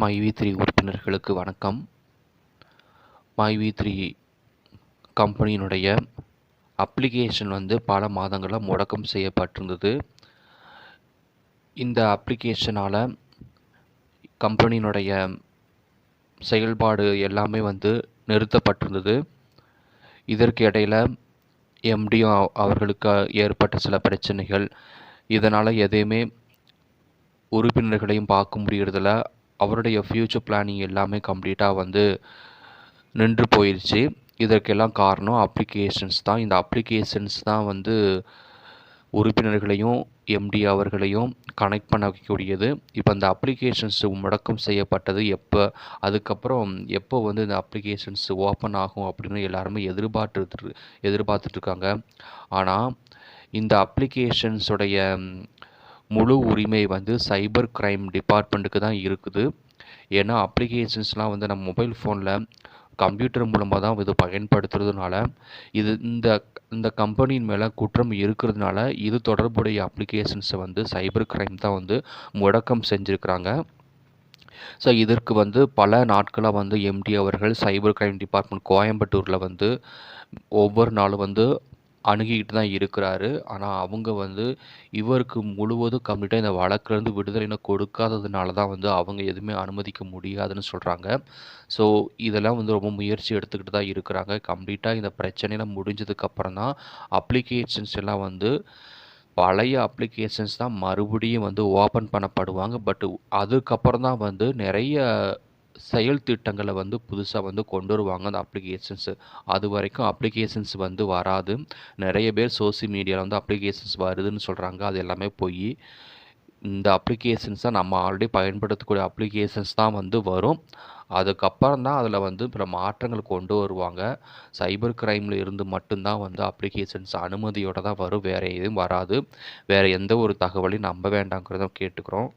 மைவி த்ரீ உறுப்பினர்களுக்கு வணக்கம். மைவி த்ரீ கம்பெனியினுடைய அப்ளிகேஷன் வந்து பல மாதங்களாக முடக்கம் செய்யப்பட்டிருந்தது. இந்த அப்ளிகேஷனால் கம்பெனியினுடைய செயல்பாடு எல்லாமே வந்து நிறுத்தப்பட்டிருந்தது. இதற்கு இடையில் எம்டியும் அவர்களுக்கு ஏற்பட்ட சில பிரச்சனைகள். இதனால் எதையுமே உறுப்பினர்களையும் பார்க்க முடியறதில்ல. அவருடைய ஃப்யூச்சர் பிளானிங் எல்லாமே கம்ப்ளீட்டாக வந்து நின்று போயிடுச்சு இதற்கெல்லாம் காரணம் அப்ளிகேஷன்ஸ் தான். இந்த அப்ளிகேஷன்ஸ் தான் வந்து உறுப்பினர்களையும் எம்டி அவர்களையும் கனெக்ட் பண்ணக்கூடியது. இப்போ இந்த அப்ளிகேஷன்ஸ் முடக்கம் செய்யப்பட்டது எப்போ அதுக்கப்புறம் எப்போ வந்து இந்த அப்ளிகேஷன்ஸ் ஓப்பன் ஆகும் அப்படின்னு எல்லாருமே எதிர்பார்த்துட்டு எதிர்பார்த்துட்ருக்காங்க ஆனால் இந்த அப்ளிகேஷன்ஸுடைய முழு உரிமை வந்து சைபர் கிரைம் டிபார்ட்மெண்ட்டுக்கு தான் இருக்குது. ஏன்னா அப்ளிகேஷன்ஸ்லாம் வந்து நம்ம மொபைல் ஃபோனில் கம்ப்யூட்டர் மூலமாக தான் இது பயன்படுத்துறதுனால இது இந்த இந்த கம்பெனியின் மேலே குற்றம் இருக்கிறதுனால இது தொடர்புடைய அப்ளிகேஷன்ஸை வந்து சைபர் கிரைம் தான் வந்து முடக்கம் செஞ்சுருக்கிறாங்க. ஸோ இதற்கு வந்து பல நாட்களாக வந்து எம்டி அவர்கள் சைபர் கிரைம் டிபார்ட்மெண்ட் கோயம்புத்தூரில் வந்து ஒவ்வொரு நாளும் வந்து அணுகிக்கிட்டு தான் இருக்கிறாரு. ஆனால் அவங்க வந்து இவருக்கு முழுவதும் கம்ப்ளீட்டாக இந்த வழக்குலேருந்து விடுதலை கொடுக்காததுனால தான் வந்து அவங்க எதுவுமே அனுமதிக்க முடியாதுன்னு சொல்கிறாங்க ஸோ இதெல்லாம் வந்து ரொம்ப முயற்சி எடுத்துக்கிட்டு தான் இருக்கிறாங்க. கம்ப்ளீட்டாக இந்த பிரச்சனையெல்லாம் முடிஞ்சதுக்கப்புறம் தான் அப்ளிகேஷன்ஸ் எல்லாம் வந்து பழைய அப்ளிகேஷன்ஸ் தான் மறுபடியும் வந்து ஓப்பன் பண்ணப்படுவாங்க. பட் அதுக்கப்புறம் தான் வந்து நிறைய செயல் திட்டங்களை வந்து புதுசாக வந்து கொண்டு வருவாங்க. அந்த அப்ளிகேஷன்ஸு அது வரைக்கும் அப்ளிகேஷன்ஸ் வந்து வராது. நிறைய பேர் சோசியல் மீடியாவில் வந்து அப்ளிகேஷன்ஸ் வருதுன்னு சொல்கிறாங்க அது எல்லாமே போய் இந்த அப்ளிகேஷன்ஸ் தான் நம்ம ஆல்ரெடி பயன்படுத்தக்கூடிய அப்ளிகேஷன்ஸ் தான் வந்து வரும். அதுக்கப்புறம் தான் அதில் வந்து பிற மாற்றங்கள் கொண்டு வருவாங்க. சைபர் கிரைமில் இருந்து மட்டும்தான் வந்து அப்ளிகேஷன்ஸ் அனுமதியோடு தான் வரும். வேறு எதுவும் வராது. வேறு எந்த ஒரு தகவலையும் நம்ப வேண்டாங்கிறத கேட்டுக்கிறோம்.